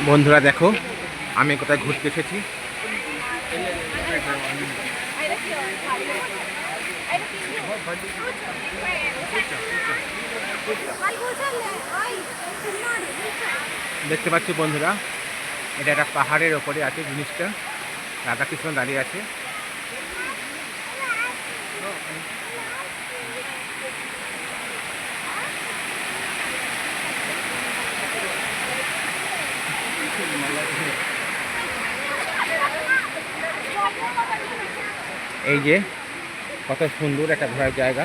বন্ধুরা দেখো, আমি কোথায় ঘুরতে এসেছি। দেখতে পাচ্ছি বন্ধুরা, এটা একটা পাহাড়ের ওপরে আছে জিনিসটা। রাধাকৃষ্ণ দাঁড়িয়ে আছে। এই যে কত সুন্দর একটা ঘোরার জায়গা।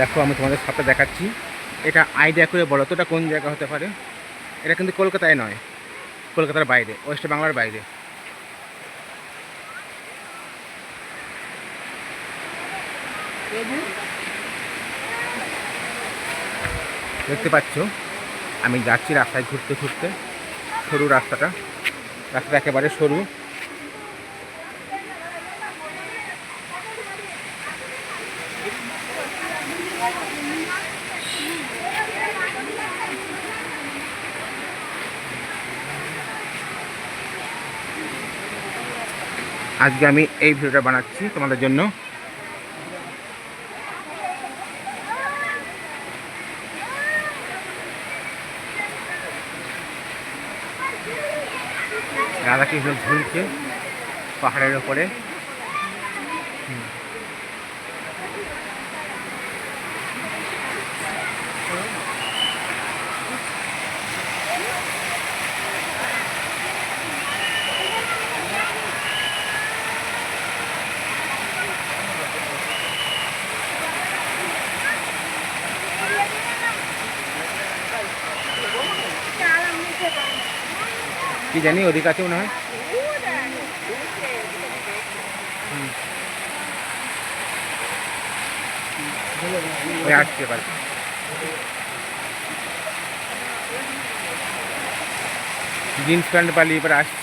দেখো, আমি তোমাদের সাথে দেখাচ্ছি। এটা আইডিয়া করে বলো তো এটা কোন জায়গা হতে পারে। এটা কিন্তু কলকাতায় নয়, কলকাতার বাইরে, ওয়েস্ট বাংলার বাইরে। দেখতে পাচ্ছ, আমি যাচ্ছি রাস্তায় ঘুরতে ঘুরতে। সরু রাস্তাটা রাস্তাটা একেবারে সরু। আজকে আমি এই ভিডিওটা বানাচ্ছি তোমাদের জন্য। রাধাকৃষ্ণ ঝুলছে পাহাড়ের ওপরে কি জানি ওদিকে আছে মনে হয় হুম। ওই আসছে এবার জিন্স প্যান্ট পালি এবার আসছে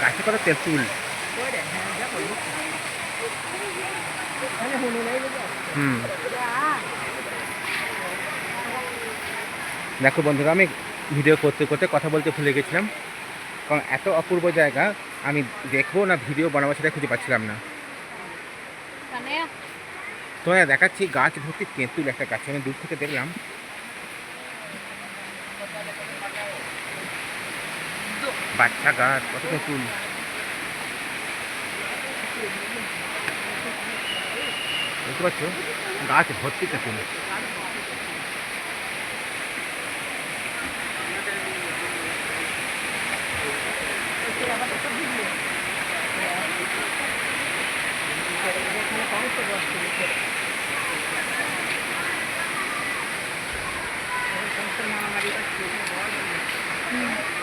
গাছে কত তেঁতুল হুম দেখো বন্ধুরা আমি ভিডিও করতে করতে কথা বলতে ভুলে গেছিলাম। কারণ এত অপূর্ব জায়গা আমি দেখব না ভিডিও বানাবো সেটা খুঁজে পাচ্ছিলাম না। তোমায় দেখাচ্ছি গাছ ভর্তি তেঁতুল একটা গাছ আমি দূর থেকে দেখলাম। বাচ্চা গাছ কত তেঁতুল। বুঝতে পারছ গাছ ভর্তি তেঁতুল। Thank you.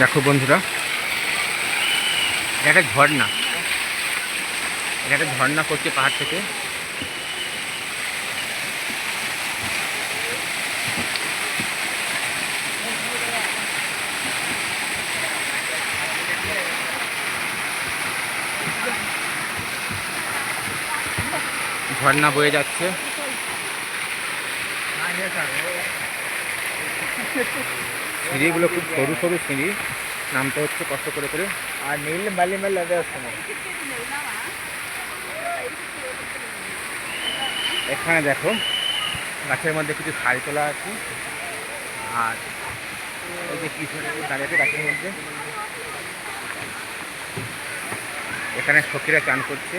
দেখো বন্ধুরা এটা একটা ঝর্ণা। এটা একটা ঝর্ণা করছে পাহাড় থেকে। ঝর্ণা বয়ে যাচ্ছে। সিঁড়িগুলো খুব সরু সরু সিঁড়ি নামতে হচ্ছে কষ্ট করে করে। আর নীল মালি মেলে আগে আসছে। এখানে দেখো, গাছের মধ্যে কিছু শাড়ি তোলা আছে। আর ওই যে কিছু দাঁড়িয়ে আছে গাছের মধ্যে। এখানে সখীরা চান করছে।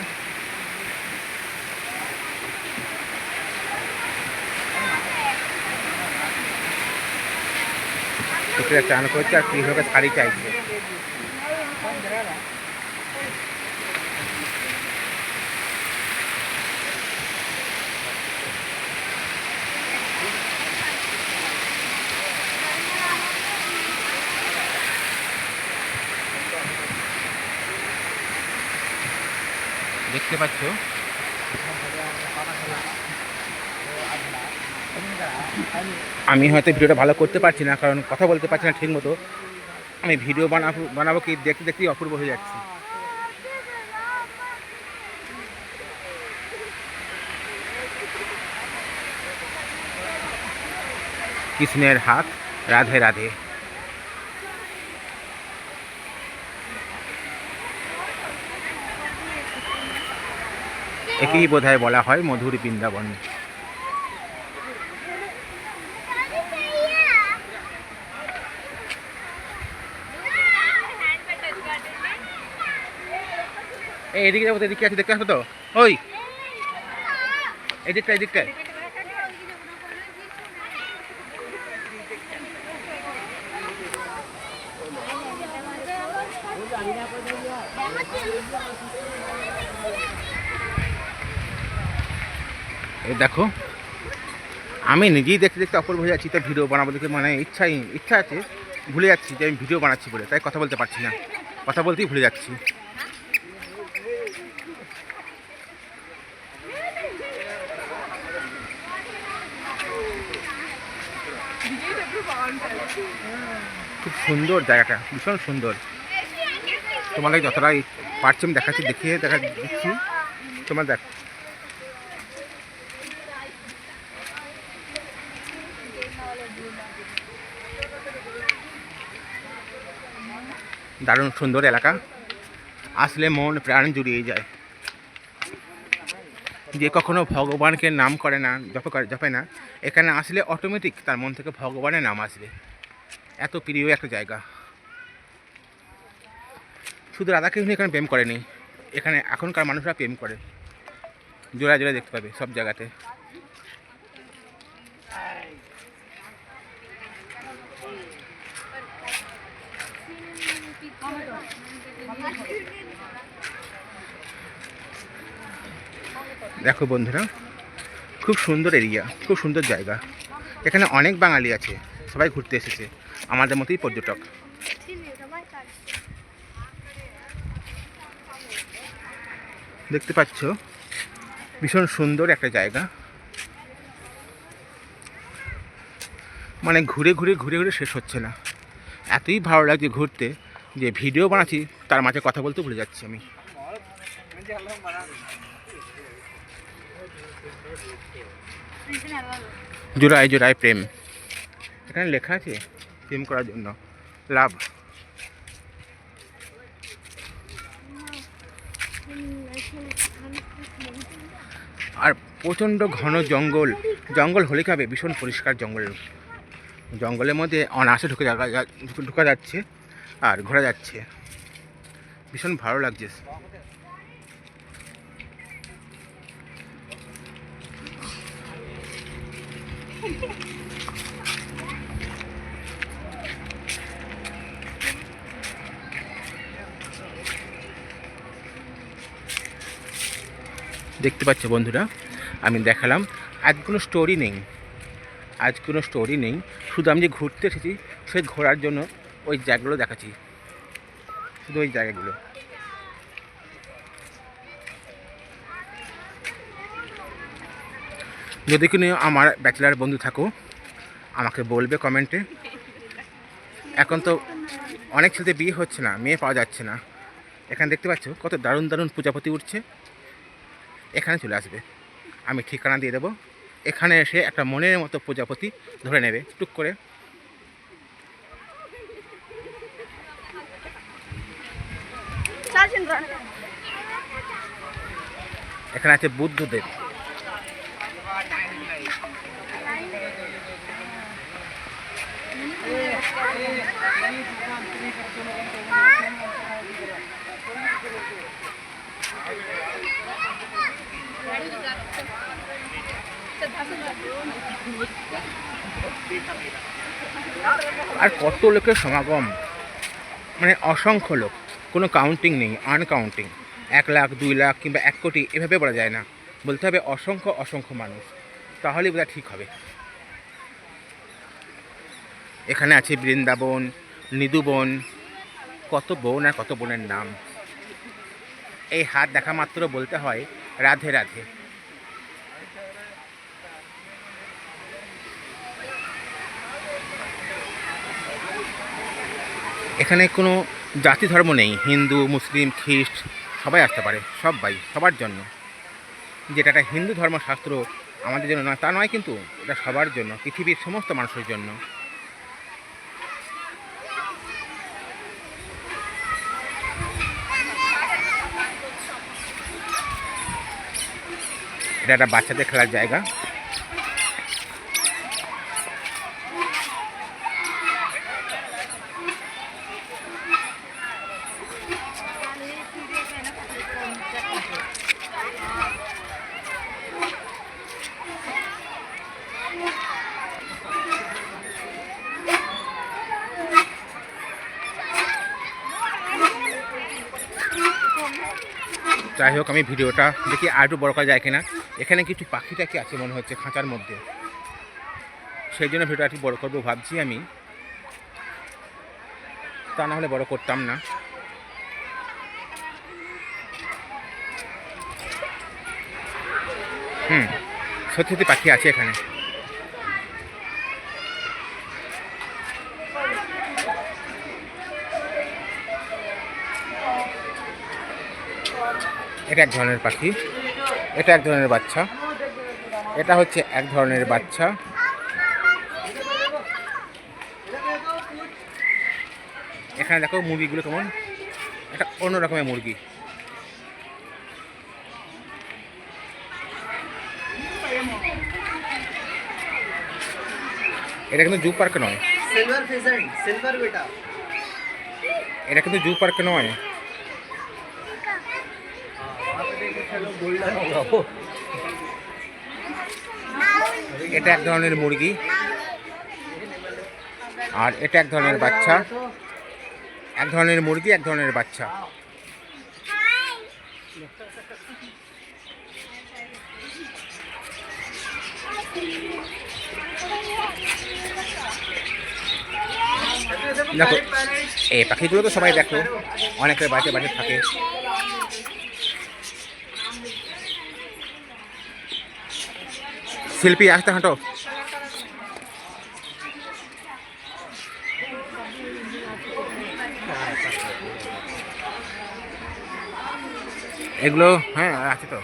পুকুরে চান করছে আর কৃষকের শাড়ি চাইছে। দেখতে পাচ্ছ? আমি হয়তো ভিডিওটা ভালো করতে পারছি না, কারণ কথা বলতে পারছি না ঠিক মতো। আমি ভিডিও বানাবো বানাবো কি দেখতে দেখতেই অপূর্ব হয়ে যাচ্ছি। কৃষ্ণের হাত, রাধে রাধে। একেই বোধহয় বলা হয় মধুর বৃন্দাবন। এদিকে যাব, এদিকে আছে, দেখতে আসব তো? ওই। এদিকটা এদিকটা। এই দেখো, আমি নিজেই দেখতে দেখতে অপূর্ব হয়ে যাচ্ছি, তো ভিডিও বানাবো দেখে মানে ইচ্ছাই, ইচ্ছা আছে, ভুলে যাচ্ছি যে আমি ভিডিও বানাচ্ছি বলে, তাই কথা বলতে পারছি না। কথা বলতেই ভুলে যাচ্ছি। খুব সুন্দর জায়গাটা, ভীষণ সুন্দর। তোমাদের যতটা পারছি আমি দেখাচ্ছি, দেখিয়ে দেখা দিচ্ছি তোমার দেখ দারুণ সুন্দর এলাকা। আসলে মন প্রাণ জুড়িয়ে যায়। যে কখনো ভগবানকে নাম করে না, জপ করে, জপে না, এখানে আসলে অটোমেটিক তার মন থেকে ভগবানের নাম আসবে। এত প্রিয় একটা জায়গা। শুধু রাধাকৃষ্ণ এখানে প্রেম করেনি, এখানে এখনকার মানুষরা প্রেম করে। জোড়া জোড়া দেখতে পাবে সব জায়গাতে। দেখো বন্ধুরা, খুব সুন্দর এরিয়া, খুব সুন্দর জায়গা। এখানে অনেক বাঙালি আছে, সবাই ঘুরতে এসেছে, আমাদের মতোই পর্যটক। দেখতে পাচ্ছ, ভীষণ সুন্দর একটা জায়গা। মানে ঘুরে ঘুরে ঘুরে ঘুরে শেষ হচ্ছে না। এতই ভালো লাগছে ঘুরতে, যে ভিডিও বানাচ্ছি, তার মাঝে কথা বলতে ভুলে যাচ্ছি আমি। জোড়ায় জোড়ায় প্রেম। এখানে লেখা আছে, প্রেম করার জন্য। লাভ। আর প্রচণ্ড ঘন জঙ্গল। জঙ্গল হলে হবে? ভীষণ পরিষ্কার জঙ্গল। জঙ্গলের মধ্যে অনায়াসে ঢুকে, ঢুকা যাচ্ছে আর ঘোরা যাচ্ছে। ভীষণ ভালো লাগছে। দেখতে পাচ্ছ বন্ধুরা, আমি দেখালাম, আজ কোনো স্টোরি নেই। আজ কোনো স্টোরি নেই। শুধু আমি যে ঘুরতে এসেছি সেই ঘোরার জন্য ওই জায়গাগুলো দেখাচ্ছি। শুধু ওই জায়গাগুলো। যদি কোনো আমার ব্যাচেলার বন্ধু থাকো। আমাকে বলবে কমেন্টে। এখন তো অনেক ছেলেদের বিয়ে হচ্ছে না মেয়ে পাওয়া যাচ্ছে না। এখানে দেখতে পাচ্ছ কত দারুণ দারুণ পূজাপতি উঠছে। এখানে চলে আসবে। আমি ঠিকানা দিয়ে দেবো। এখানে এসে একটা মনের মতো প্রজাপতি ধরে নেবে টুক করে। এখানে আছে বুদ্ধদেব। আর কত লোকের সমাগম? মানে অসংখ্য লোক। কোনো কাউন্টিং নেই আনকাউন্টিং এক লাখ, দুই লাখ কিংবা এক কোটি, এভাবে বলা যায় না। বলতে হবে অসংখ্য অসংখ্য মানুষ। তাহলেই বোধহয় ঠিক হবে। এখানে আছে বৃন্দাবন নিদুবন কত বোন আর কত বোনের নাম। এই হাত দেখা মাত্র বলতে হয় রাধে রাধে। এখানে কোনো জাতি ধর্ম নেই। হিন্দু, মুসলিম, খ্রিস্ট, সবাই আসতে পারে, সবাই, সবার জন্য। যেটা একটা হিন্দু ধর্মশাস্ত্র আমাদের জন্য নয়, তা নয় কিন্তু এটা সবার জন্য, পৃথিবীর সমস্ত মানুষের জন্য। এটা একটা বাচ্চাদের খেলার জায়গা। যাই হোক, আমি ভিডিওটা দেখি আর একটু বড় করা যায় কিনা। এখানে কিছু পাখি টাকি আছে মনে হচ্ছে খাঁচার মধ্যে? সেই জন্য ভিডিওটা একটু বড় করব ভাবছি আমি। তা না হলে বড় করতাম না। হুম সত্যি পাখি আছে এখানে। এটা এক ধরনের পাখি। এটা এক ধরনের বাচ্চা। এটা হচ্ছে এক ধরনের বাচ্চা। এখানে দেখো মুরগিগুলো কেমন। এটা অন্য রকমের মুরগি। এটা কিন্তু জু পার্ক নয়। এটা কিন্তু জু পার্ক নয়। এটা এক ধরনের মুরগি। আর এটা এক ধরনের বাচ্চা। এক ধরনের মুরগি, এক ধরনের বাচ্চা। দেখো, এই পাখিগুলো তো সবাই দেখো, অনেকের বাড়িতে বাড়িতে থাকে। শিল্পী, আসতে হাঁটো। এগুলো হ্যাঁ আছে তো।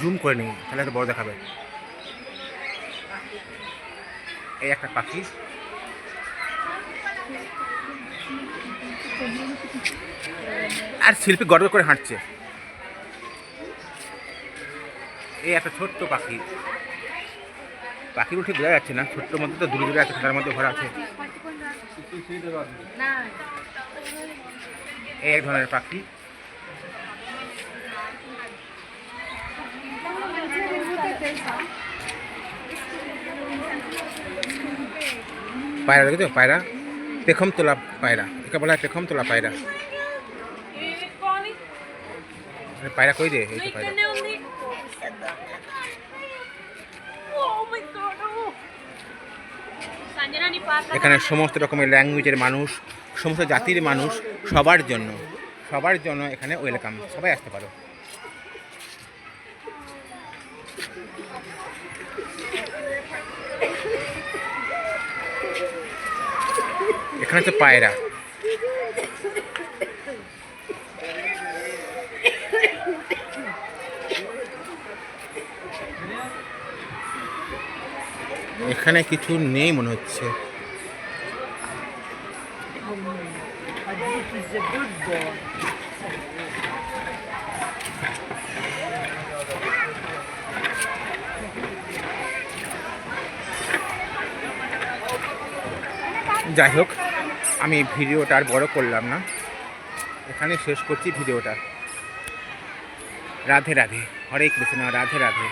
জুম করে নিই, তাহলে তো বড় দেখাবে। এই একটা পাখি। আর শিল্পী গর্ব করে হাঁটছে। এই একটা ছোট্ট পাখি। পাখিগুলো ঠিক বোঝা যাচ্ছে না ছোট্ট মধ্যে তো দূরে দূরে আছে খাতার মধ্যে ভরা আছে। এই এক ধরনের পাখি। পায়রা দেখেছ? পায়রা? পেখম তোলা পায়রা। একে বলা হয় পেখম তোলা পায়রা। পায়রা কই রে? এই তো পায়রা। এখানে সমস্ত রকমের ল্যাঙ্গুয়েজের মানুষ, সমস্ত জাতির মানুষ সবার জন্য সবার জন্য এখানে ওয়েলকাম সবাই আসতে পারো। এখানে হচ্ছে পায়রা। এখানে কিছু নেই মনে হচ্ছে। A good boy যাই হোক, আমি ভিডিওটা আর বড় করলাম না। এখানে শেষ করছি ভিডিওটা। রাধে রাধে, হরে কৃষ্ণ, রাধে রাধে।